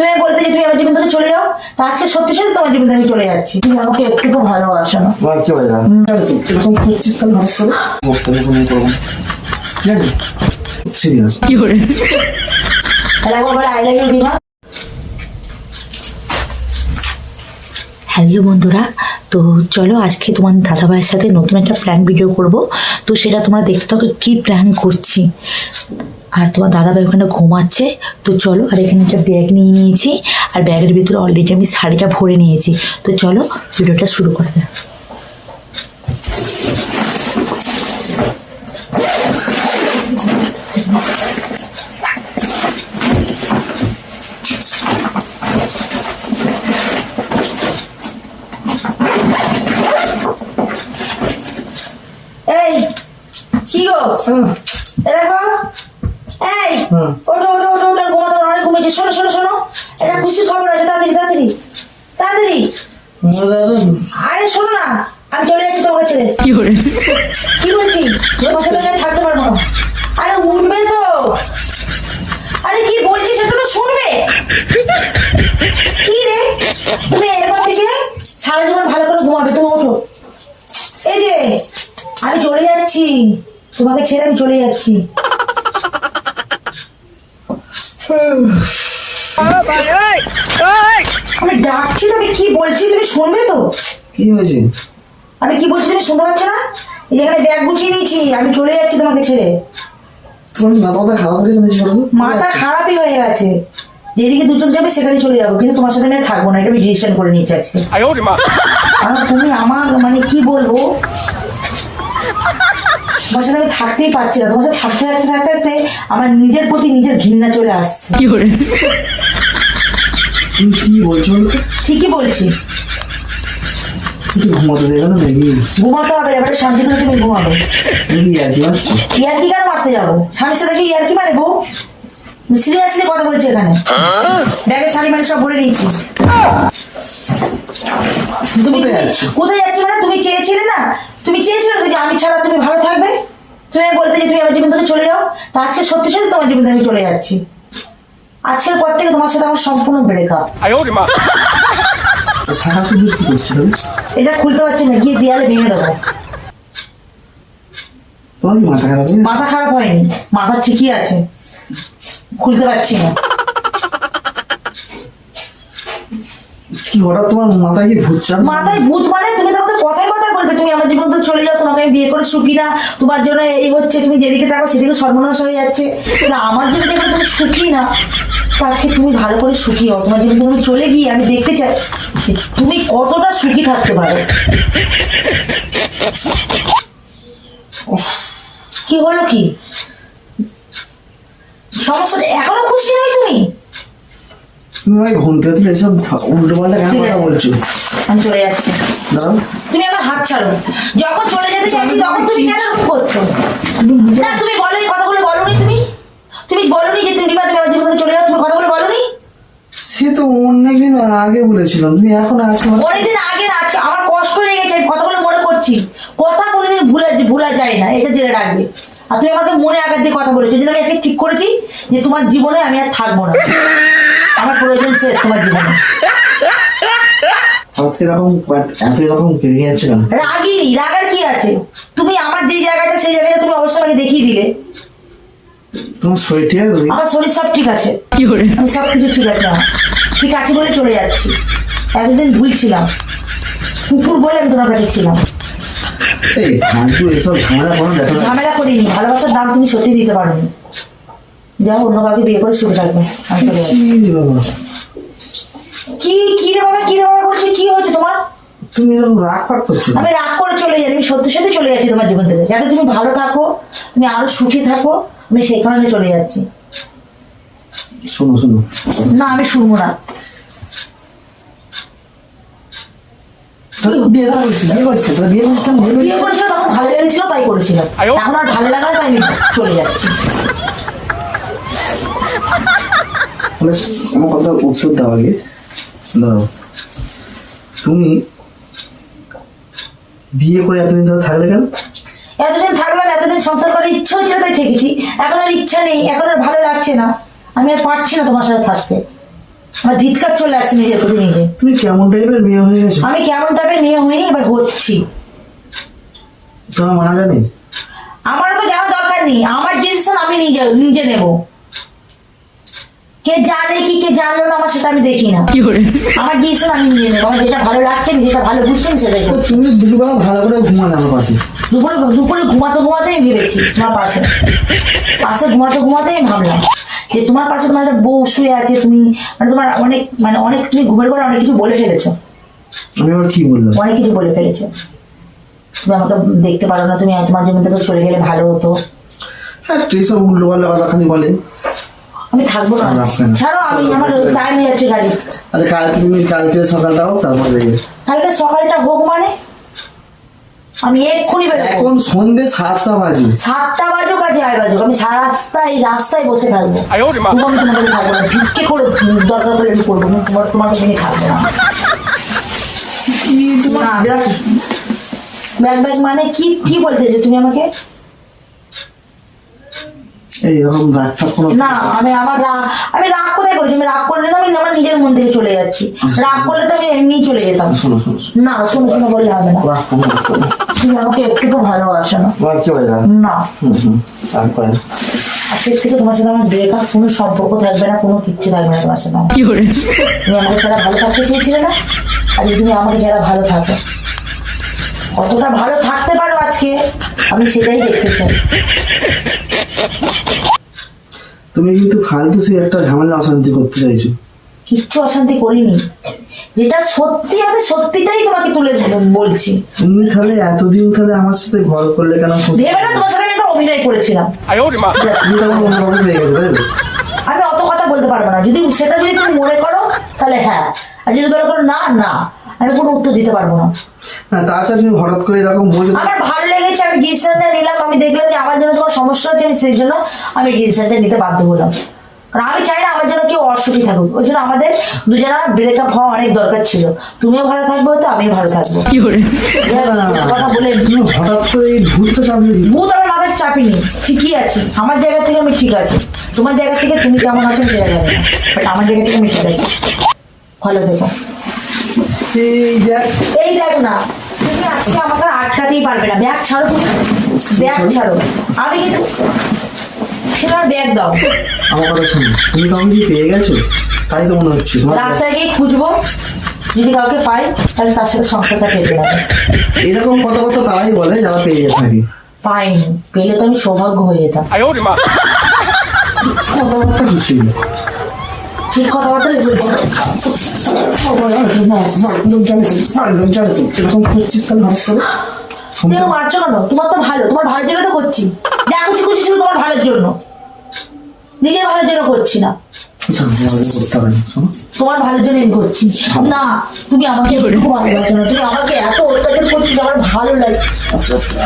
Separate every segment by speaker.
Speaker 1: তুমি বলতে যে তুমি আমার জীবন থেকে চলে যাও তা আজকে সত্যি সত্যি তোমার জীবন থেকে চলে যাচ্ছি। তুমি আমাকে একটু ভালোবাসো না।
Speaker 2: কি হয় করে
Speaker 1: তাহলে একবার আই লাভ ইউ বিমা হ্যালো বন্ধুরা। তো চলো আজকে তোমার দাদাভাইয়ের সাথে নতুন একটা প্ল্যান ভিডিও করব। তো সেটা তোমরা দেখতে থাকো কী প্ল্যান করছি। আর তোমার দাদাভাই ওখানে ঘুমাচ্ছে। তো চলো, আর এখানে একটা ব্যাগ নিয়ে নিয়েছি। আর ব্যাগের ভিতরে অলরেডি আমি শাড়িটা ভরে নিয়েছি। তো চলো, ভিডিওটা শুরু করা যাক। কি দেখো এই। ওঠো ওঠো ওঠো ওঠো ঘুমাতে পারো, অনেক ঘুমিয়েছে শোনো শোনো শোনো। এটা খুশি খবর আছে তাড়াতাড়ি তাড়াতাড়ি তাড়াতাড়ি। আরে শোনো না আমি চলে যাচ্ছি তোমার কাছে কি বলছি? তোমার সাথে থাকতে পারব না। আরে উঠবে তো। আরে কি বলছি সেটা তো শুনবে। কি রে? তুমি এরপর থেকে সারা জীবন ভালো করে ঘুমাবে তুমি ওঠো। এই যে আমি চলে যাচ্ছি। তোমাকে ছেড়ে আমি চলে যাচ্ছি। আমি ডাকছি তুমি কি বলছি? তুমি শুনবে তো?
Speaker 2: কি হয়েছে?
Speaker 1: আমি কি বলছি তুমি শুনতে পাচ্ছ না? এখানে ব্যাগ গুছিয়ে নিয়েছি আমি চলে যাচ্ছি তোমাকে ছেড়ে।
Speaker 2: তোমার মাথা খারাপ হয়ে গেছে
Speaker 1: মাথা খারাপই হয়ে গেছে। যেদিকে দুজন যাবে সেখানে চলে যাব। কিন্তু তোমার সাথে আমি থাকব না এটা আমি ডিসিশন করে নিয়েছি আজকে। তুমি আমার মানে কি বলব? তোমার সাথে আমি থাকতেই পারছি না। তোমার সাথে থাকতে থাকতে থাকতে থাকতে আমার নিজের প্রতি নিজের ঘৃণা চলে আসছে।
Speaker 2: তুমি কি বলছো
Speaker 1: ঠিকই বলছি।
Speaker 2: তুমি ঘুমাতে দেবে না নাকি
Speaker 1: ঘুমাতে হবে এবারে শান্তি করে তুমি ঘুমাবে।
Speaker 2: কি কি
Speaker 1: ইয়ারকি কেন মারতে যাব? স্বামীর সাথে কি ইয়ারকি বউ? সিরিয়াসলি কথা বলছি এখানে? ব্যাগে শাড়ি মানে সব ভরে নিয়েছি তুমি
Speaker 2: কোথায়
Speaker 1: কোথায় যাচ্ছ মানে তুমি চেয়েছিলে না? তুমি চেয়েছিল যে আমি ছাড়া তুমি ভালো থাকবে? তুমি বলতে যে তুমি আমার জীবন থেকে চলে যাও। তা আজকে সত্যি সত্যি তোমার জীবন থেকে চলে যাচ্ছি। আজকের পর থেকে তোমার সাথে আমার সম্পূর্ণ
Speaker 2: ব্রেকআপ
Speaker 1: এটা খুলতে পারছি না গিয়ে দেয়ালে ভেঙে দেবো।
Speaker 2: মাথা খারাপ
Speaker 1: হয়নি মাথা ঠিকই আছে। খুলতে পারছি না।
Speaker 2: কি, হঠাৎ তোমার মাথায় কি ভূত চাপ
Speaker 1: মাথায় ভূত মানে তুমি তো আমাকে কথায় বলতে তুমি আমার জীবন তো চলে যাও, তোমাকে আমি বিয়ে করে সুখী না, তোমার জন্য এই হচ্ছে, তুমি যেদিকে থাকো সেদিকে সর্বনাশ হয়ে যাচ্ছে। কিন্তু আমার জন্য যেখানে তুমি সুখী না আজকে তুমি ভালো করে সুখী হও। তোমার জীবন তুমি চলে গিয়ে আমি দেখতে চাই যে তুমি কতটা সুখী থাকতে পারো। কি হলো কি? সমস্যা এখনও খুশি নই তুমি?
Speaker 2: তুমি আমাকে ঘুম থেকে তুলে এসব উল্টো পাল্টা কেন কথা
Speaker 1: আছে।
Speaker 2: বলছো?
Speaker 1: আমি চলে যাচ্ছি।
Speaker 2: দাঁড়াও।
Speaker 1: তুমি আমার হাত ছাড়ো। যখন চলে যেতে চাইছি তখন তুমি কেন এরকম করছ? না তুমি বলোনি কথাগুলো বলোনি তুমি। তুমি বলোনি যে তুমি রিমা তুমি আমার জীবন চলে যাও তুমি কথাগুলো বলোনি?
Speaker 2: সে তো অনেকদিন আগে বলেছিলাম। তুমি এখন আজকে আমার-
Speaker 1: অনেকদিন আগে না আজকে আমার কষ্ট লেগেছে আমি কথাগুলো মনে করছি। কথা কোনোদিন ভুলে ভুলা যায় না এটা জেনে রাখবে। আর তুমি আমাকে মনে আঘাত দিয়ে কথা বলেছ যেদিন আমি আজকে ঠিক করেছি যে তোমার জীবনে আমি আর থাকব না। আমার প্রয়োজন শেষ তোমার জীবনে।
Speaker 2: হাত এরকম এত এরকম কেড়ে যাচ্ছে কেন?
Speaker 1: রাগিনি রাগার কি আছে? তুমি আমার যে জায়গাটা সেই জায়গাটা তুমি অবশ্যই আমাকে দেখিয়ে দিলে।
Speaker 2: তোমার শরীর ঠিক আছে
Speaker 1: আমার শরীর সব ঠিক আছে। আমি সব কিছু ঠিক আছে ঠিক আছে বলে চলে যাচ্ছি। এতদিন ভুলছিলাম কুকুর বলে আমি তোমার কাছে ছিলাম।
Speaker 2: এই ফালতু এসব ঝামেলা করো
Speaker 1: ঝামেলা করিনি। ভালোবাসার দাম তুমি সত্যি দিতে পারোনি। যাও অন্য কাউকে বিয়ে করে সুখে থাকবে আমি চলে যাচ্ছি।
Speaker 2: কি
Speaker 1: কি রে বাবা কি রে বাবা বলছি? কি হয়েছে তোমার?
Speaker 2: তুমি এরকম রাগ পাক করছ
Speaker 1: আমি রাগ করে চলে যাই আমি সত্যি সত্যি চলে যাচ্ছি তোমার জীবন থেকে। যাতে তুমি ভালো থাকো তুমি আরও সুখী থাকো আমি সেই কারণে চলে যাচ্ছি।
Speaker 2: শোনো শোনো।
Speaker 1: না আমি শুনব না।
Speaker 2: বিয়ে করছিলাম
Speaker 1: ভালো লেগেছিল তাই করেছিলাম। এখন আর ভালো লাগা তাই আমি চলে যাচ্ছি।
Speaker 2: তাহলে আমার কথা উত্তর দাও আগে। ধরো তুমি বিয়ে করে এতদিন ধরে থাকলে কেন?
Speaker 1: এতদিন থাকলাম এতদিন সংসার করার ইচ্ছা হয়েছিল তাই থেকেছি এখন আর ইচ্ছা নেই এখন আর ভালো লাগছে না। আমি আর পারছি না তোমার সাথে থাকতে। আমার ধিৎকার চলে আসছে নিজের প্রতি নিজে।
Speaker 2: তুমি কেমন টাইপের মেয়ে হয়ে গেছো?
Speaker 1: আমি কেমন টাইপের মেয়ে হইনি এবার হচ্ছি।
Speaker 2: তোমার মা জানে?
Speaker 1: আমার তো জানা দরকার নেই। আমার ডিসিশন আমি নিজে নিজে নেব। কে জানে কি কে জানলো না আমার সেটা আমি দেখি না। আমার ডিসিশন আমি নিজে নেব। আমার যেটা ভালো লাগছে আমি যেটা ভালো বুঝছি আমি সেটাই
Speaker 2: তুমি দুপুরবেলা ভালো করে ঘুমালে আমার পাশে।
Speaker 1: দুপুরে দুপুরে ঘুমাতে ঘুমাতেই ভেবেছি তোমার পাশে। পাশে ঘুমাতে ঘুমাতেই ভাবলাম যে তোমার পাশে তোমার একটা বউ শুয়ে আছে তুমি মানে তোমার অনেক মানে অনেক তুমি ঘুমের করে অনেক কিছু বলে ফেলেছো।
Speaker 2: আমি আবার কি বললাম?
Speaker 1: অনেক কিছু বলে ফেলেছো। তুমি আমাকে দেখতে পারো না তুমি তোমার জন্য থেকে চলে গেলে ভালো হতো।
Speaker 2: হ্যাঁ তুই সব উল্টো পাল্টা কথা খালি বলে।
Speaker 1: আমি থাকব না। ছাড়ো আমি আমার টাইম হয়ে যাচ্ছে গাড়ি।
Speaker 2: আচ্ছা কালকে তুমি কালকে সকালটা হোক তারপর দেখবে
Speaker 1: কালকে সকালটা হোক মানে? আমি এক্ষুনি
Speaker 2: এখন সন্ধে সাতটা বাজে
Speaker 1: সাতটা বাজুক আর আয় বাজুক। আমি সারা রাস্তা এই রাস্তায় বসে থাকব। আমি তোমাকে থাকব না। ভিক্ষে করে দরকার পড়লে আমি করব। তোমার তোমাকে ভেঙে থাকব না। ব্যাগ ব্যাগ মানে কি কি বলছে যে তুমি আমাকে
Speaker 2: রাগ
Speaker 1: না আমি আমার রাগ আমি রাগ কোথায় করেছি? আমি রাগ করলে তো আমি আমার নিজের মন থেকে চলে যাচ্ছি। রাগ করলে তো আমি এমনিই চলে যেতাম।
Speaker 2: শোনো শোনো শোনো।
Speaker 1: না শোনো শোনো বললে হবে না। তুমি আমাকে একটু ভালোবাসো না।
Speaker 2: কি?
Speaker 1: না। আজকের থেকে তোমার সাথে আমার ব্রেকআপ কোনো সম্পর্ক থাকবে না কোনো কিচ্ছু থাকবে না তোমার সাথে আমার। তুমি আমাকে ছাড়া ভালো থাকতে চেয়েছিলে না আজকে তুমি আমাকে ছাড়া ভালো থাকো। কতটা ভালো থাকতে পারো আজকে আমি সেটাই দেখতে চাই।
Speaker 2: তুমি কিন্তু ফালতু সে একটা ঝামেলা অশান্তি করতে চাইছো।
Speaker 1: কিচ্ছু অশান্তি করিনি। যেটা সত্যি আমি সত্যিটাই তোমাকে তুলে বলছি।
Speaker 2: তুমি তাহলে এতদিন তাহলে আমার সাথে ঘর করলে কেন
Speaker 1: ভেবে তোমার সাথে একটা অভিনয় করেছিলাম।
Speaker 3: আচ্ছা,
Speaker 2: তুমি
Speaker 1: আমি অত কথা বলতে পারব না। যদি সেটা যদি তুমি মনে করো তাহলে হ্যাঁ। আর যদি মনে করো না না। আমি কোনো উত্তর দিতে পারব না।
Speaker 2: না তাছাড়া তুমি হঠাৎ করে এরকম বলছো
Speaker 1: আমার ভালো লেগেছে আমি ডিসিশনটা নিলাম। আমি দেখলাম যে আমার জন্য তোমার সমস্যা হচ্ছে আমি সেই জন্য আমি ডিসিশনটা নিতে বাধ্য হলাম। কারণ আমি চাই না আমার জন্য কেউ অসুখী থাকুক। ওই জন্য আমাদের দুজনের ব্রেকআপ হওয়া অনেক দরকার ছিল। তুমিও ভালো থাকবে তো আমিও ভালো থাকব। কথা বলে
Speaker 2: তুমি হঠাৎ করে চাপলে।
Speaker 1: ভূত আমার মাথায় চাপিনি। ঠিকই আছি। আমার জায়গা থেকে আমি ঠিক আছি। তোমার জায়গা থেকে তুমি কেমন আছো সেটা জানি না। বাট আমার জায়গা থেকে আমি ঠিক আছি। ভালো থেকো।
Speaker 2: এই দেখ
Speaker 1: না তুমি আজকে আমাকে আটকাতেই পারবে না। ব্যাগ ছাড়ো তুমি। ব্যাগ আচ্ছা। ছাড়ো। আমি কিন্তু সেটা ব্যাগ দাও।
Speaker 2: আমার কথা শোনো তুমি কাউকে কি পেয়ে গেছো? তাই তো মনে হচ্ছে
Speaker 1: রাস্তায় গিয়ে খুঁজবো। যদি কাউকে পাই তাহলে তার সাথে সংসারটা পেতে হবে
Speaker 2: এরকম কথা কথা তারাই বলে যারা পেয়ে যায় থাকে।
Speaker 1: পাইনি। পেলে তো আমি সৌভাগ্য হয়ে যেতাম।
Speaker 2: কথাবার্তা কিছুই
Speaker 1: ঠিক
Speaker 2: কথাবার্তা করছিস
Speaker 1: তুমি মারছো কেন তোমার তো ভালো তোমার ভালোর জন্য তো করছি যা শুধু তোমার ভালোর জন্য নিজের ভালোর জন্য করছি না। তোমার ভালোর জন্য আমি না তুমি আমাকে একটু ভালোবাসো না তুমি আমাকে এত অত্যাচার করছ যে আমার ভালো লাগে
Speaker 2: আচ্ছা আচ্ছা।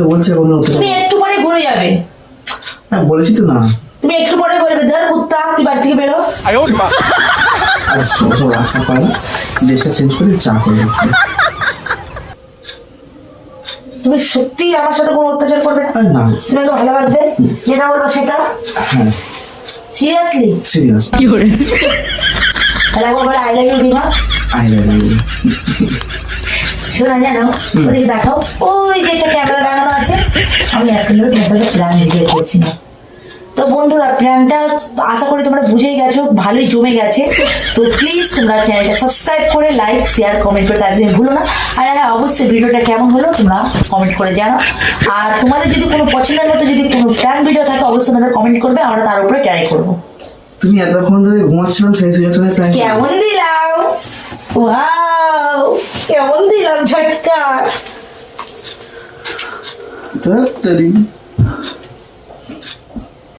Speaker 2: তো বলছি এখন
Speaker 1: তুমি একটু পরে ঘুরে যাবে।
Speaker 2: না বলেছি তো না।
Speaker 1: তুমি একটু পরে বলবে ধর কুত্তা তুই বাড়ি থেকে বেরো।
Speaker 2: আর সব রাখা পারে ড্রেসটা চেঞ্জ করে চা করে
Speaker 1: তুমি সত্যি আমার সাথে কোনো অত্যাচার করবে না? তুমি তো ভালোবাসবে? যেটা বলব সেটা?
Speaker 2: হ্যাঁ।
Speaker 1: সিরিয়াসলি
Speaker 2: সিরিয়াস কি করে?
Speaker 1: তাহলে একবার বলে আই লাভ ইউ বিমা
Speaker 2: আই লাভ ইউ
Speaker 1: শোনা জানো ওদিকে দেখাও। ওই যে একটা ক্যামেরা লাগানো আছে। আমি এখন ধরে তোমাদের প্ল্যান ভিডিও করছিলাম তো বন্ধুরা প্ল্যানটা আশা করি তোমরা বুঝেই গেছো ভালোই জমে গেছে। তো প্লিজ তোমরা চ্যানেলটা সাবস্ক্রাইব করে লাইক শেয়ার কমেন্ট করতে একদমই ভুলো না। আর হ্যাঁ অবশ্যই ভিডিওটা কেমন হলো তোমরা কমেন্ট করে জানো আর তোমাদের যদি কোনো পছন্দের মতো যদি কোনো প্ল্যান ভিডিও থাকে অবশ্যই আমাদের কমেন্ট করবে আমরা তার উপরে ট্রাই করব।
Speaker 2: তুমি এতক্ষণ ধরে ঘুমাচ্ছিলাম সেই সুযোগটা
Speaker 1: কেমন দিলাম? দিলাম ঝটকা
Speaker 2: তো